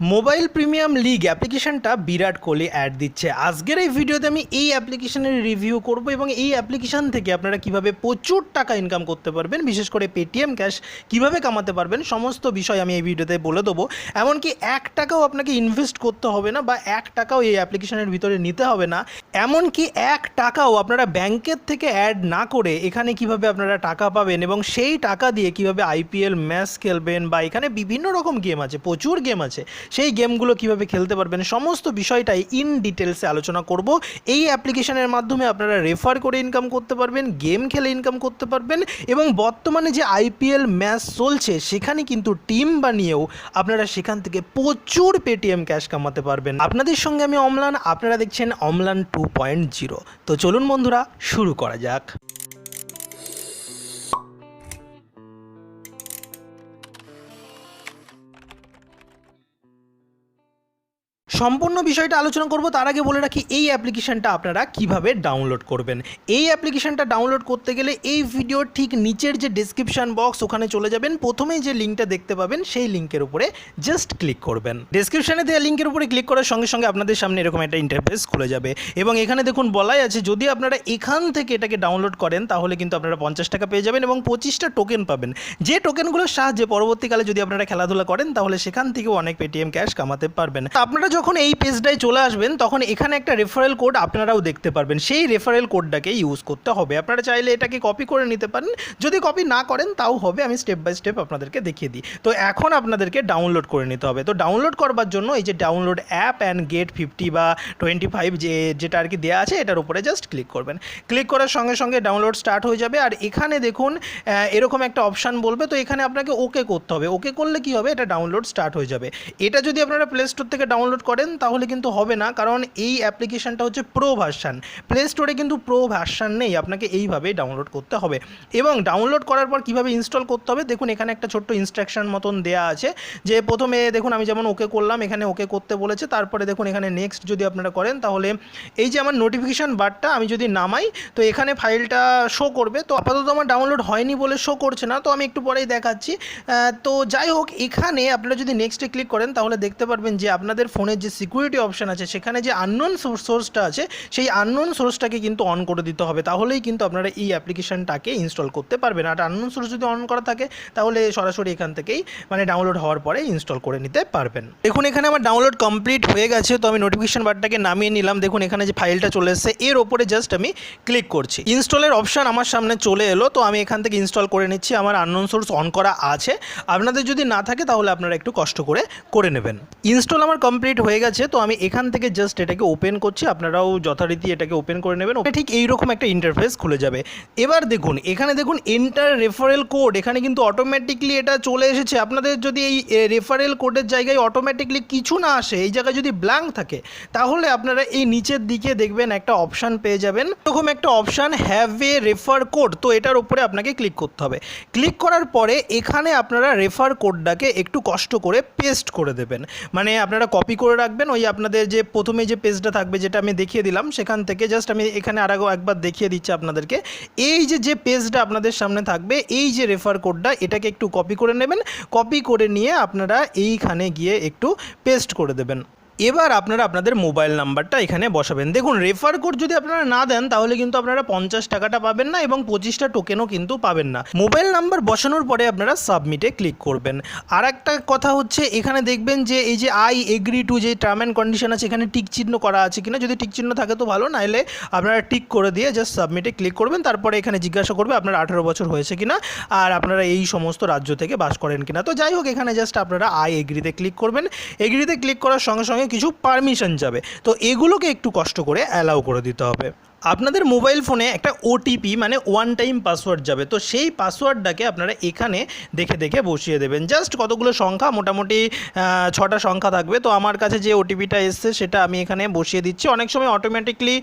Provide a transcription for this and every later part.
Mobile premium league অ্যাপ্লিকেশনটা Virat Kohli add দিচ্ছে। আজকের এই ভিডিওতে আমি এই অ্যাপ্লিকেশনের রিভিউ করব এবং এই অ্যাপ্লিকেশন থেকে আপনারা কীভাবে প্রচুর টাকা ইনকাম করতে পারবেন, বিশেষ করে পেটিএম ক্যাশ কীভাবে কামাতে পারবেন, সমস্ত বিষয় আমি এই ভিডিওতে বলে দেবো। এমনকি এক টাকাও আপনাকে ইনভেস্ট করতে হবে না বা এক টাকাও এই অ্যাপ্লিকেশনের ভিতরে নিতে হবে না। এমনকি এক টাকাও আপনারা ব্যাংকের থেকে অ্যাড না করে এখানে কীভাবে আপনারা টাকা পাবেন এবং সেই টাকা দিয়ে কীভাবে আইপিএল ম্যাচ খেলবেন বা এখানে বিভিন্ন রকম গেম আছে, প্রচুর গেম আছে। সেই গেমগুলো কীভাবে খেলতে পারবেন, সমস্ত বিষয়টাই ইন ডিটেলসে আলোচনা করব। এই অ্যাপ্লিকেশনের মাধ্যমে আপনারা রেফার করে ইনকাম করতে পারবেন গেম খেলে ইনকাম করতে পারবেন এবং বর্তমানে যে আইপিএল ম্যাচ চলছে, সেখানে কিন্তু টিম বানিয়েও আপনারা সেখান থেকে প্রচুর পেটিএম ক্যাশ কামাতে পারবেন। আপনাদের সঙ্গে আমি অমলান, আপনারা দেখছেন অমলান টু পয়েন্ট জিরো তো চলুন বন্ধুরা, শুরু করা যাক। সম্পূর্ণ বিষয়টা আলোচনা করব, তার আগে বলে রাখি এই অ্যাপ্লিকেশনটা আপনারা কীভাবে ডাউনলোড করবেন। এই অ্যাপ্লিকেশনটা ডাউনলোড করতে গেলে এই ভিডিওর ঠিক নিচের যে ডেসক্রিপশন বক্স ওখানে চলে যাবেন। প্রথমেই যে লিঙ্কটা দেখতে পাবেন, সেই লিঙ্কের উপরে জাস্ট ক্লিক করবেন। ডেসক্রিপশনে দেওয়া লিঙ্কের উপরে ক্লিক করার সঙ্গে সঙ্গে আপনাদের সামনে এরকম একটা ইন্টারফেস খুলে যাবে। এবং এখানে দেখুন, বলাই আছে যদি আপনারা এখান থেকে এটাকে ডাউনলোড করেন, তাহলে কিন্তু আপনারা পঞ্চাশ টাকা পেয়ে যাবেন এবং পঁচিশটা টোকেন পাবেন। যে টোকেনগুলোর সাহায্যে পরবর্তীকালে যদি আপনারা খেলাধুলা করেন, তাহলে সেখান থেকেও অনেক পেটিএম ক্যাশ কামাতে পারবেন। আপনারা যখন এই পেজটায় চলে আসবেন, তখন এখানে একটা রেফারেল কোড আপনারাও দেখতে পারবেন। সেই রেফারেল কোডটাকে ইউজ করতে হবে। আপনারা চাইলে এটাকে কপি করে নিতে পারেন। যদি কপি না করেন, তাও হবে। আমি স্টেপ বাই স্টেপ আপনাদেরকে দেখিয়ে দিই। তো এখন আপনাদেরকে ডাউনলোড করে নিতে হবে। তো ডাউনলোড করবার জন্য এই যে download app and get fifty বা টোয়েন্টি ফাইভ যে, যেটা আর কি দেওয়া আছে, এটার উপরে জাস্ট ক্লিক করবেন। ক্লিক করার সঙ্গে সঙ্গে ডাউনলোড স্টার্ট হয়ে যাবে। আর এখানে দেখুন এরকম একটা অপশান বলবে। তো এখানে আপনাকে ওকে করতে হবে। ওকে করলে কি হবে? এটা ডাউনলোড স্টার্ট হয়ে যাবে। এটা যদি আপনারা প্লে স্টোর থেকে ডাউনলোড করেন তাহলে কিন্তু হবে না, কারণ এই অ্যাপ্লিকেশনটা হচ্ছে প্রো ভার্সান প্লে স্টোরে কিন্তু প্রো ভার্সান নেই, আপনাকে এইভাবেই ডাউনলোড করতে হবে। এবং ডাউনলোড করার পর কীভাবে ইনস্টল করতে হবে, দেখুন এখানে একটা ছোট্ট ইনস্ট্রাকশন মতন দেয়া আছে, যে প্রথমে দেখুন আমি যেমন ওকে করলাম, এখানে ওকে করতে বলেছে, তারপরে দেখুন এখানে নেক্সট যদি আপনারা করেন, তাহলে এই যে আমার নোটিফিকেশান বারটা আমি যদি নামাই, তো এখানে ফাইলটা শো করবে। তো আপাতত আমার ডাউনলোড হয়নি বলে শো করছে না, তো আমি একটু পরেই দেখাচ্ছি। তো যাই হোক, এখানে আপনারা যদি নেক্সটে ক্লিক করেন, তাহলে দেখতে পারবেন যে আপনাদের ফোনের যে সিকিউরিটি অপশান আছে, সেখানে যে আননোন সোর্সটা আছে, সেই আননোন সোর্সটাকে কিন্তু অন করে দিতে হবে। তাহলেই কিন্তু আপনারা এই অ্যাপ্লিকেশনটাকে ইনস্টল করতে পারবেন। আর আননোন সোর্স যদি অন করা থাকে, তাহলে সরাসরি এখান থেকেই মানে ডাউনলোড হওয়ার পরে ইনস্টল করে নিতে পারবেন। দেখুন, এখানে আমার ডাউনলোড কমপ্লিট হয়ে গেছে। তো আমি নোটিফিকেশন বারটাকে নামিয়ে নিলাম। দেখুন, এখানে যে ফাইলটা চলে এসেছে, এর ওপরে জাস্ট আমি ক্লিক করছি। ইনস্টলের অপশান আমার সামনে চলে এলো। তো আমি এখান থেকে ইনস্টল করে নিচ্ছি। আমার আননোন সোর্স অন করা আছে। আপনাদের যদি না থাকে, তাহলে আপনারা একটু কষ্ট করে করে নেবেন। ইনস্টল আমার কমপ্লিট হয়ে গেছে, তো আমি এখান থেকে জাস্ট এটাকে ওপেন করছি, আপনারাও যথারীতি এটাকে ওপেন করে নেবেন। ঠিক এইরকম একটা ইন্টারফেস খুলে যাবে। এবার দেখুন, এখানে দেখুন এন্টার রেফারেল কোড এখানে কিন্তু অটোমেটিকলি এটা চলে এসেছে। আপনাদের যদি এই রেফারেল কোডের জায়গায় অটোমেটিকলি কিছু না আসে, এই জায়গায় যদি ব্ল্যাঙ্ক থাকে, তাহলে আপনারা এই নিচের দিকে দেখবেন একটা অপশান পেয়ে যাবেন। এরকম একটা option have a refer code তো এটার উপরে আপনাকে ক্লিক করতে হবে। ক্লিক করার পরে এখানে আপনারা রেফার কোডটাকে একটু কষ্ট করে পেস্ট করে দেবেন। মানে আপনারা কপি করে রাখবেন, ওই আপনাদের যে প্রথমে যে পেজটা থাকবে যেটা আমি দেখিয়ে দিলাম, সেখান থেকে জাস্ট আমি এখানে আর একবার দেখিয়ে দিচ্ছি আপনাদেরকে। এই যে যে পেজটা আপনাদের সামনে থাকবে, এই যে রেফার কোডটা এটাকে একটু কপি করে নেবেন। কপি করে নিয়ে আপনারা এইখানে গিয়ে একটু পেস্ট করে দেবেন। এবার আপনারা আপনাদের মোবাইল নাম্বারটা এখানে বসাবেন। দেখুন রেফার কোড যদি আপনারা না দেন, তাহলে কিন্তু আপনারা পঞ্চাশ টাকাটা পাবেন না এবং পঁচিশটা টোকেনও কিন্তু পাবেন না। মোবাইল নাম্বার বসানোর পরে আপনারা সাবমিটে ক্লিক করবেন। আর একটা কথা হচ্ছে, এখানে দেখবেন যে এই যে আই এগ্রি টু যে টার্ম অ্যান্ড কন্ডিশন আছে, এখানে টিক চিহ্ন করা আছে কিনা, যদি টিক চিহ্ন থাকে তো ভালো নাহলে আপনারা টিক করে দিয়ে জাস্ট সাবমিটে ক্লিক করবেন। তারপরে এখানে জিজ্ঞাসা করবে আপনার আঠেরো বছর হয়েছে কিনা, আর আপনারা এই সমস্ত রাজ্য থেকে বাস করেন কিনা। তো যাই হোক, এখানে জাস্ট আপনারা আই এগ্রিতে ক্লিক করবেন। এগ্রিতে ক্লিক করার সঙ্গে সঙ্গে কিছু পারমিশন যাবে। তো এগুলোকে একটু কষ্ট করে অ্যালাউ করে দিতে হবে। আপনাদের মোবাইল ফোনে একটা ওটিপি মানে ওয়ান টাইম পাসওয়ার্ড যাবে। তো সেই পাসওয়ার্ডটাকে আপনারা এখানে দেখে দেখে বসিয়ে দেবেন। জাস্ট কতগুলো সংখ্যা? মোটামুটি ছটা সংখ্যা থাকবে। তো আমার কাছে যে ওটিপিটা এসছে, সেটা আমি এখানে বসিয়ে দিচ্ছি। অনেক সময় অটোমেটিকলি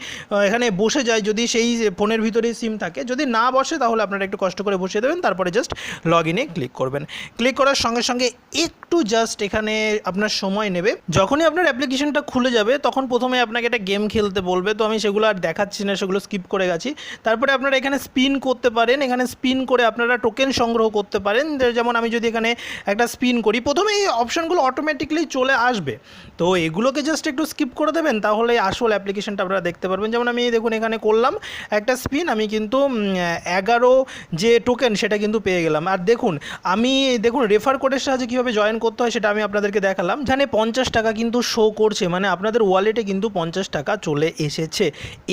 এখানে বসে যায় যদি সেই ফোনের ভিতরেই সিম থাকে। যদি না বসে, তাহলে আপনারা একটু কষ্ট করে বসিয়ে দেবেন। তারপরে জাস্ট লগ ইনে ক্লিক করবেন। ক্লিক করার সঙ্গে সঙ্গে একটু জাস্ট এখানে আপনার সময় নেবে। যখনই আপনার অ্যাপ্লিকেশনটা খুলে যাবে, তখন প্রথমে আপনাকে একটা গেম খেলতে বলবে। তো আমি সেগুলো আর দেখাচ্ছি না সেগুলো স্কিপ করে গেছি। তারপরে আপনারা এখানে স্পিন করতে পারেন। এখানে স্পিন করে আপনারা টোকেন সংগ্রহ করতে পারেন। যেমন আমি যদি এখানে একটা স্পিন করি, প্রথমে এই অপশানগুলো অটোমেটিকলি চলে আসবে। তো এগুলোকে জাস্ট একটু স্কিপ করে দেবেন, তাহলে আসল অ্যাপ্লিকেশনটা আপনারা দেখতে পারবেন। যেমন আমি দেখুন এখানে করলাম একটা স্পিন আমি কিন্তু এগারো যে টোকেন সেটা কিন্তু পেয়ে গেলাম। আর দেখুন, আমি দেখুন রেফার কোডের সাহায্যে কীভাবে জয়েন করতে হয় সেটা আমি আপনাদেরকে দেখালাম। এখানে পঞ্চাশ টাকা কিন্তু শো করছে মানে আপনাদের ওয়ালেটে কিন্তু পঞ্চাশ টাকা চলে এসেছে।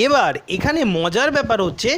এবার এখানে মজার ব্যাপার হচ্ছে,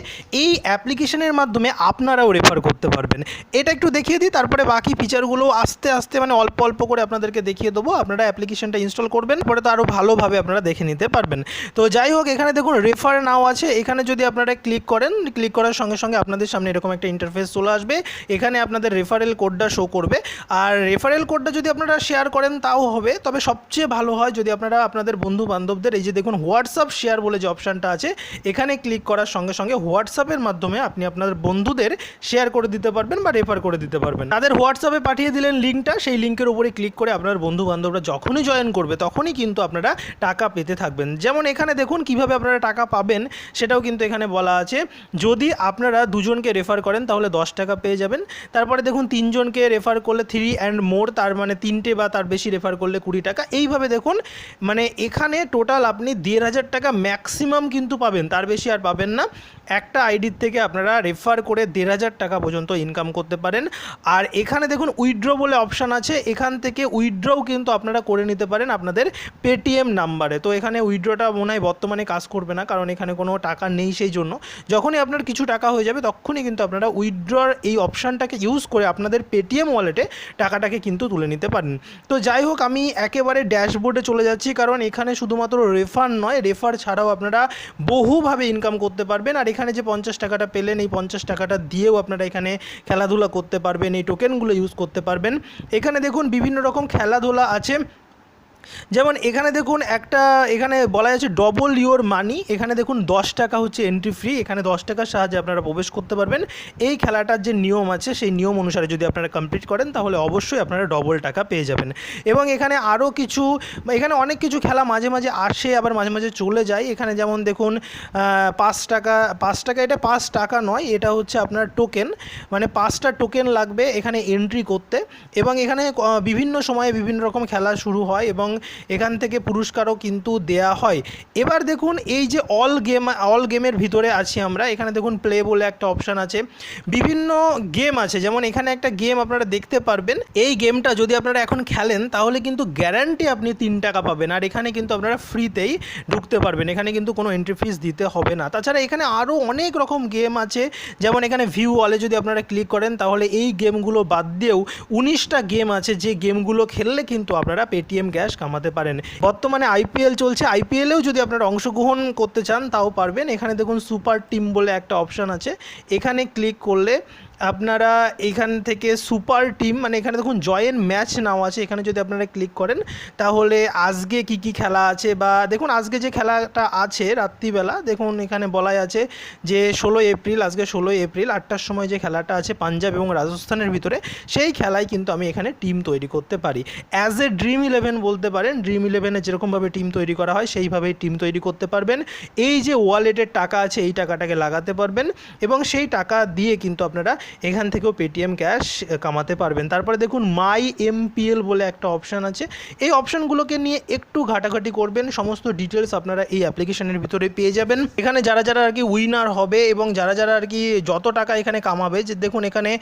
এই অ্যাপ্লিকেশনের মাধ্যমে আপনারাও রেফার করতে পারবেন। এটা একটু দেখিয়ে দিই, তারপরে বাকি ফিচারগুলো আস্তে আস্তে মানে অল্প অল্প করে আপনাদেরকে দেখিয়ে দেবো। আপনারা অ্যাপ্লিকেশনটা ইনস্টল করবেন পরে তো আরও ভালোভাবে আপনারা দেখে নিতে পারবেন। তো যাই হোক, এখানে দেখুন রেফার নাও আছে। এখানে যদি আপনারা ক্লিক করেন ক্লিক করার সঙ্গে সঙ্গে আপনাদের সামনে এরকম একটা ইন্টারফেস চলে আসবে। এখানে আপনাদের রেফারেল কোডটা শো করবে। আর রেফারেল কোডটা যদি আপনারা শেয়ার করেন, তাও হবে। তবে সবচেয়ে ভালো হয় যদি আপনারা আপনাদের বন্ধু বান্ধবদের এই যে দেখুন হোয়াটসঅ্যাপ শেয়ার বলে যে অপশানটা আছে এখানে ক্লিক করার সঙ্গে সঙ্গে হোয়াটসঅ্যাপের মাধ্যমে আপনি আপনার বন্ধুদের শেয়ার করে দিতে পারবেন বা রেফার করে দিতে পারবেন। তাদের হোয়াটসঅ্যাপে পাঠিয়ে দিলেন লিঙ্কটা সেই লিঙ্কের উপরে ক্লিক করে আপনার বন্ধু বান্ধবরা যখনই জয়েন করবে, তখনই কিন্তু আপনারা টাকা পেতে থাকবেন। যেমন এখানে দেখুন কীভাবে আপনারা টাকা পাবেন, সেটাও কিন্তু এখানে বলা আছে। যদি আপনারা দুজনকে রেফার করেন, তাহলে দশ টাকা পেয়ে যাবেন। তারপরে দেখুন তিনজনকে রেফার করলে থ্রি অ্যান্ড মোর তার মানে তিনটে বা তার বেশি রেফার করলে কুড়ি টাকা। এইভাবে দেখুন মানে এখানে টোটাল আপনি দেড় হাজার টাকা ম্যাক্সিমাম কিন্তু পাবেন। তার বেশি আর পাবেন না। একটা আইডির থেকে আপনারা রেফার করে দেড় হাজার টাকা পর্যন্ত ইনকাম করতে পারেন। আর এখানে দেখুন উইথড্র বলে অপশান আছে। এখান থেকে উইথড্রও কিন্তু আপনারা করে নিতে পারেন আপনাদের পেটিএম নাম্বারে তো এখানে উইথড্রটা মনে হয় বর্তমানে কাজ করবে না, কারণ এখানে কোনো টাকা নেই সেই জন্য। যখনই আপনার কিছু টাকা হয়ে যাবে, তখনই কিন্তু আপনারা উইথড্রর এই অপশানটাকে ইউজ করে আপনাদের পেটিএম ওয়ালেটে টাকাটাকে কিন্তু তুলে নিতে পারেন। তো যাই হোক, আমি একেবারে ড্যাশবোর্ডে চলে যাচ্ছি, কারণ এখানে শুধুমাত্র রেফার নয় রেফার ছাড়াও আপনারা বহুভাবে ইনকাম করতে পারবেন। আর এখানে যে পঞ্চাশ টাকাটা পেলেন, এই পঞ্চাশ টাকাটা দিয়েও আপনারা এখানে খেলাধুলা করতে পারবেন, এই টোকেনগুলো ইউজ করতে পারবেন। এখানে দেখুন বিভিন্ন রকম খেলাধুলা আছে। যেমন এখানে দেখুন একটা, এখানে বলা যাচ্ছে ডবল ইওর মানি এখানে দেখুন দশ টাকা হচ্ছে এন্ট্রি ফ্রি এখানে দশ টাকার সাহায্যে আপনারা প্রবেশ করতে পারবেন। এই খেলাটার যে নিয়ম আছে, সেই নিয়ম অনুসারে যদি আপনারা কমপ্লিট করেন, তাহলে অবশ্যই আপনারা ডবল টাকা পেয়ে যাবেন। এবং এখানে আরও কিছু, এখানে অনেক কিছু খেলা মাঝে মাঝে আসে, আবার মাঝে মাঝে চলে যায়। এখানে যেমন দেখুন পাঁচ টাকা পাঁচ টাকা এটা পাঁচ টাকা নয়, এটা হচ্ছে আপনার টোকেন মানে পাঁচটা টোকেন লাগবে এখানে এন্ট্রি করতে। এবং এখানে বিভিন্ন সময়ে বিভিন্ন রকম খেলা শুরু হয় এবং এখান থেকে পুরস্কারও কিন্তু দেয়া হয়। এবার দেখুন এই যে অল গেম অল গেমের ভিতরে আছি আমরা, এখানে দেখুন প্লে বলে একটা অপশান আছে। বিভিন্ন গেম আছে, যেমন এখানে একটা গেম আপনারা দেখতে পারবেন। এই গেমটা যদি আপনারা এখন খেলেন, তাহলে কিন্তু গ্যারান্টি আপনি তিন টাকা পাবেন। আর এখানে কিন্তু আপনারা ফ্রিতেই ঢুকতে পারবেন। এখানে কিন্তু কোনো এন্ট্রি ফিস দিতে হবে না। তাছাড়া এখানে আরও অনেক রকম গেম আছে। যেমন এখানে ভিউ ওয়ালে যদি আপনারা ক্লিক করেন, তাহলে এই গেমগুলো বাদ দিয়েও উনিশটা গেম আছে। যে গেমগুলো খেললে কিন্তু আপনারা পেটিএম ক্যাশ কামাতে পারেন। বর্তমানে আইপিএল চলছে। আইপিএলেও যদি আপনারা অংশগ্রহণ করতে চান, তাও পারবেন। এখানে দেখুন, সুপার টিম বলে একটা অপশান আছে। এখানে ক্লিক করলে আপনারা এখান থেকে সুপার টিম মানে এখানে দেখুন জয়েন ম্যাচ নাও আছে, এখানে যদি আপনারা ক্লিক করেন, তাহলে আজকে কি কি খেলা আছে বা দেখুন আজকে যে খেলাটা আছে রাত্রিবেলা, দেখুন এখানে বলাই আছে যে ষোলোই এপ্রিল, আজকে ষোলোই এপ্রিল, আটটার সময় যে খেলাটা আছে পাঞ্জাব এবং রাজস্থানের ভিতরে, সেই খেলায় কিন্তু আমি এখানে টিম তৈরি করতে পারি। অ্যাজ এ ড্রিম ইলেভেন বলতে পারেন, ড্রিম ইলেভেনে যেরকমভাবে টিম তৈরি করা হয়, সেইভাবেই টিম তৈরি করতে পারবেন। এই যে ওয়ালেটের টাকা আছে, এই টাকাটাকে লাগাতে পারবেন এবং সেই টাকা দিয়ে কিন্তু আপনারা এখান থেকেও পেটিএম ক্যাশ কামাতে পারবেন। তারপরে দেখুন মাই এমপিএল বলে একটা অপশান আছে। এই অপশানগুলোকে নিয়ে একটু ঘাটাঘাটি করবেন। সমস্ত ডিটেলস আপনারা এই অ্যাপ্লিকেশনের ভিতরে পেয়ে যাবেন। এখানে যারা যারা আর কি উইনার হবে এবং যারা যারা আর কি যত টাকা এখানে কামাবে, যে দেখুন এখানে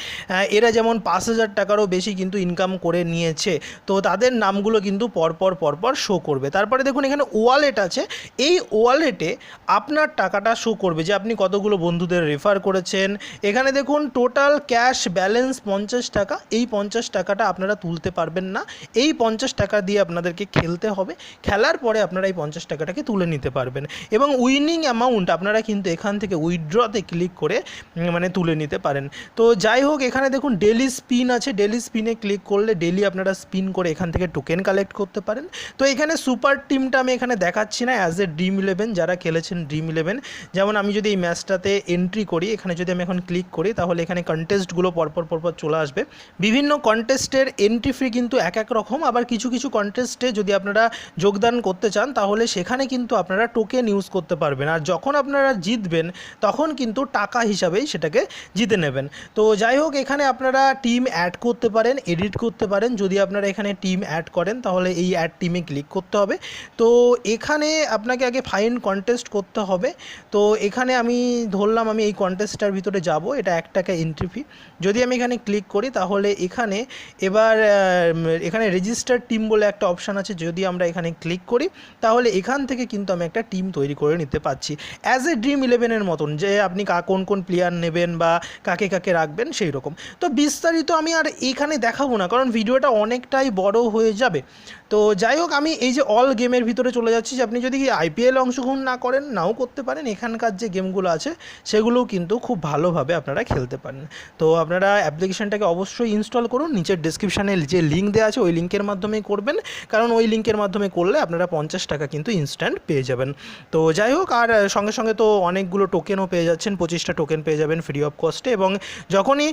এরা যেমন পাঁচ হাজার টাকারও বেশি কিন্তু ইনকাম করে নিয়েছে, তো তাদের নামগুলো কিন্তু পরপর পরপর শো করবে। তারপরে দেখুন এখানে ওয়ালেট আছে। এই ওয়ালেটে আপনার টাকাটা শো করবে যে আপনি কতগুলো বন্ধুদের রেফার করেছেন। এখানে দেখুন টোটাল ক্যাশ ব্যালেন্স পঞ্চাশ টাকা, এই পঞ্চাশ টাকাটা আপনারা তুলতে পারবেন না। এই পঞ্চাশ টাকা দিয়ে আপনাদেরকে খেলতে হবে। খেলার পরে আপনারা এই পঞ্চাশ টাকাটাকে তুলে নিতে পারবেন। এবং উইনিং অ্যামাউন্ট আপনারা কিন্তু এখান থেকে উইথড্রতে ক্লিক করে মানে তুলে নিতে পারেন। তো যাই হোক, এখানে দেখুন ডেলি স্পিন আছে। ডেলি স্পিনে ক্লিক করলে ডেলি আপনারা স্পিন করে এখান থেকে টোকেন কালেক্ট করতে পারেন। তো এখানে সুপার টিমটা আমি এখানে দেখাচ্ছি না অ্যাজ এ ড্রিম ইলেভেন যারা খেলেছেন ড্রিম ইলেভেন যেমন আমি যদি এই ম্যাচটাতে এন্ট্রি করি, এখানে যদি আমি এখন ক্লিক করি, তাহলে এখানে কন্টেস্টগুলো পরপর পরপর চলে আসবে। বিভিন্ন কন্টেস্টের এন্ট্রি ফি কিন্তু এক এক রকম। আবার কিছু কিছু কন্টেস্টে যদি আপনারা যোগদান করতে চান, তাহলে সেখানে কিন্তু আপনারা টোকেন ইউজ করতে পারবেন। আর যখন আপনারা জিতবেন, তখন কিন্তু টাকা হিসাবেই সেটাকে জিতে নেবেন। তো যাই হোক, এখানে আপনারা টিম অ্যাড করতে পারেন এডিট করতে পারেন। যদি আপনারা এখানে টিম অ্যাড করেন, তাহলে এই অ্যাড টিমে ক্লিক করতে হবে। তো এখানে আপনাকে আগে ফাইন কন্টেস্ট করতে হবে। তো এখানে আমি ধরলাম, আমি এই কন্টেস্টটার ভিতরে যাব। এটা এক টাকা এন্ট্রি ফি যদি আমি এখানে ক্লিক করি, তাহলে এখানে এবার এখানে রেজিস্টার টিম বলে একটা অপশান আছে। যদি আমরা এখানে ক্লিক করি, তাহলে এখান থেকে কিন্তু আমি একটা টিম তৈরি করে নিতে পারছি। অ্যাজ এ ড্রিম ইলেভেনের মতন, যে আপনি কোন কোন প্লেয়ার নেবেন বা কাকে কাকে রাখবেন সেই রকম তো বিস্তারিত আমি আর এখানে দেখাবো না, কারণ ভিডিওটা অনেকটাই বড় হয়ে যাবে। তো যাই হোক, আমি এই যে অল গেমের ভিতরে চলে যাচ্ছি। যে আপনি যদি আইপিএল অংশগ্রহণ না করেন, নাও করতে পারেন। এখানকার যে গেমগুলো আছে, সেগুলোও কিন্তু খুব ভালোভাবে আপনারা খেলতে পারেন। তো আপনারা অ্যাপ্লিকেশনটাকে অবশ্যই ইনস্টল করুন। নিচের ডিসক্রিপশানে যে লিঙ্ক দেওয়া আছে, ওই লিঙ্কের মাধ্যমে করবেন। কারণ ওই লিঙ্কের মাধ্যমে করলে আপনারা পঞ্চাশ টাকা কিন্তু ইনস্ট্যান্ট পেয়ে যাবেন। তো যাই হোক, আর সঙ্গে সঙ্গে তো অনেকগুলো টোকেনও পেয়ে যাচ্ছেন, পঁচিশটা টোকেন পেয়ে যাবেন ফ্রি অফ কস্টে এবং যখনই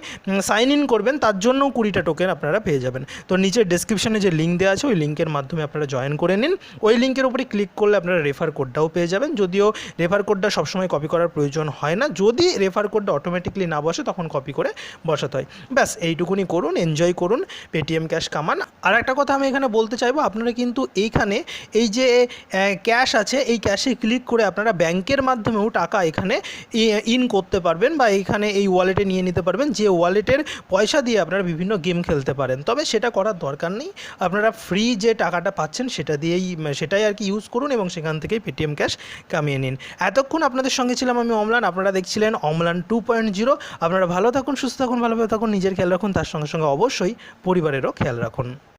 সাইন ইন করবেন, তার জন্যও কুড়িটা টোকেন আপনারা পেয়ে যাবেন। তো নিচের ডিসক্রিপশানে যে লিঙ্ক দেওয়া আছে, ওই লিঙ্কের মাধ্যমে আপনারা জয়েন করে নিন। ওই লিঙ্কের উপরে ক্লিক করলে আপনারা রেফার কোডটাও পেয়ে যাবেন। যদিও রেফার কোডটা সবসময় কপি করার প্রয়োজন হয় না। যদি রেফার কোডটা অটোমেটিকলি না বসে, তখন কপি করে বসাতে হয়। ব্যাস, এইটুকুনি করুন এনজয় করুন পেটিএম ক্যাশ কামান। আর একটা কথা আমি এখানে বলতে চাইব, আপনারা কিন্তু এইখানে এই যে ক্যাশ আছে, এই ক্যাশে ক্লিক করে আপনারা ব্যাংকের মাধ্যমেও টাকা এখানে ইন করতে পারবেন বা এইখানে এই ওয়ালেটে নিয়ে নিতে পারবেন, যে ওয়ালেটের পয়সা দিয়ে আপনারা বিভিন্ন গেম খেলতে পারেন। তবে সেটা করার দরকার নেই, আপনারা ফ্রি যে টাকাটা পাচ্ছেন সেটা দিয়েই, সেটাই আর কি ইউজ করুন এবং সেখান থেকেই পেটিএম ক্যাশ কামিয়ে নিন। এতক্ষণ আপনাদের সঙ্গে ছিলাম আমি অমলান, আপনারা দেখছিলেন অমলান টু পয়েন্ট জিরো আপনারা ভালো থাকুন, সুস্থ থাকুন ভালোভাবে থাকুন, নিজের খেয়াল রাখুন, তার সঙ্গে সঙ্গে অবশ্যই পরিবারেরও খেয়াল রাখুন।